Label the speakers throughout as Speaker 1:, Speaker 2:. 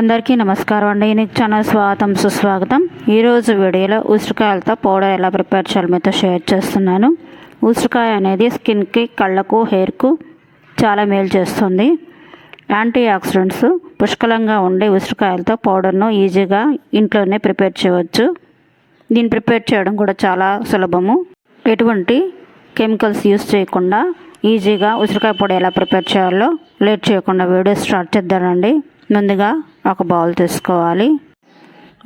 Speaker 1: అందరికీ నమస్కారం అండి. యూనిక్ ఛానల్ స్వాగతం సుస్వాగతం. ఈరోజు వీడియోలో ఉసిరికాయలతో పౌడర్ ఎలా ప్రిపేర్ చేయాలి మీతో షేర్ చేస్తున్నాను. ఉసిరికాయ అనేది స్కిన్కి కళ్ళకు హెయిర్కు చాలా మేలు చేస్తుంది. యాంటీ ఆక్సిడెంట్స్ పుష్కలంగా ఉండే ఉసిరికాయలతో పౌడర్ను ఈజీగా ఇంట్లోనే ప్రిపేర్ చేయవచ్చు. దీన్ని ప్రిపేర్ చేయడం కూడా చాలా సులభము. ఎటువంటి కెమికల్స్ యూస్ చేయకుండా ఈజీగా ఉసిరికాయ పొడి ఎలా ప్రిపేర్ చేయాలో లేట్ చేయకుండా వీడియో స్టార్ట్ చేద్దామండి. ముందుగా ఒక బౌల్ తీసుకోవాలి.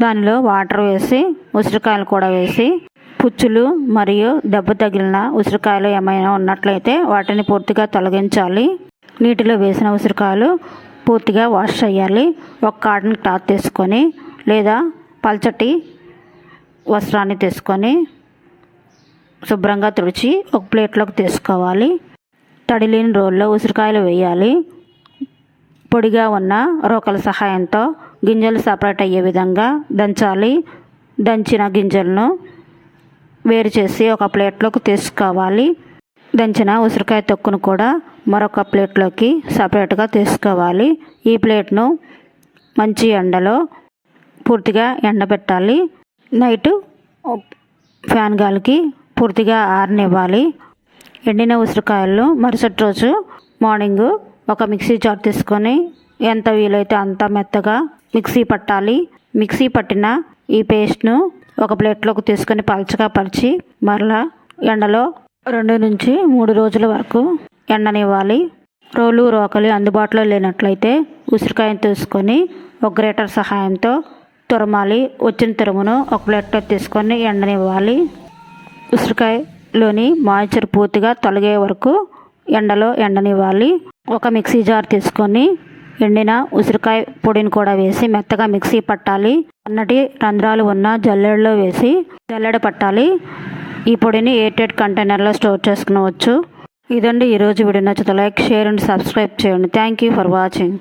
Speaker 1: దానిలో వాటర్ వేసి ఉసిరికాయలు కూడా వేసి పుచ్చులు మరియు దెబ్బ తగిలిన ఉసిరికాయలు ఏమైనా ఉన్నట్లయితే వాటిని పూర్తిగా తొలగించాలి. నీటిలో వేసిన ఉసిరికాయలు పూర్తిగా వాష్ చేయాలి. ఒక కాటన్ క్లాత్ తీసుకొని లేదా పల్చటి వస్త్రాన్ని తీసుకొని శుభ్రంగా తుడిచి ఒక ప్లేట్లోకి తీసుకోవాలి. తడి లేని రోల్లో ఉసిరికాయలు వేయాలి. పొడిగా ఉన్న రోకల సహాయంతో గింజలు సపరేట్ అయ్యే విధంగా దంచాలి. దంచిన గింజలను వేరు చేసి ఒక ప్లేట్లోకి తీసుకోవాలి. దంచిన ఉసిరికాయ తొక్కును కూడా మరొక ప్లేట్లోకి సపరేట్గా తీసుకోవాలి. ఈ ప్లేట్ను మంచి ఎండలో పూర్తిగా ఎండబెట్టాలి. నైట్ ఫ్యాన్ గాలికి పూర్తిగా ఆరనివ్వాలి. ఎండిన ఉసిరికాయలు మరుసటి రోజు మార్నింగ్ ఒక మిక్సీ జార్ తీసుకొని ఎంత వీలైతే అంత మెత్తగా మిక్సీ పట్టాలి. మిక్సీ పట్టిన ఈ పేస్ట్ను ఒక ప్లేట్లోకి తీసుకొని పలచగా పరిచి మరలా ఎండలో రెండు నుంచి మూడు రోజుల వరకు ఎండనివ్వాలి. రోలు రోకలి అందుబాటులో లేనట్లయితే ఉసిరికాయను తీసుకొని ఒక గ్రేటర్ సహాయంతో తురమాలి. వచ్చిన తురుమును ఒక ప్లేట్లో తీసుకొని ఎండనివ్వాలి. ఉసిరికాయలోని మాయిచర్ పూర్తిగా తొలగే వరకు ఎండలో ఎండనివ్వాలి. ఒక మిక్సీ జార్ తీసుకొని ఎండిన ఉసిరికాయ పొడిని కూడా వేసి మెత్తగా మిక్సీ పట్టాలి. అన్నటి రంధ్రాలు ఉన్న జల్లెడలో వేసి జల్లెడ పట్టాలి. ఈ పొడిని ఎయిటెడ్ కంటైనర్లో స్టోర్ చేసుకునవచ్చు. ఇదండి ఈరోజు వీడియో నచ్చితే లైక్ షేర్ అండ్ సబ్స్క్రైబ్ చేయండి. Thank you for watching.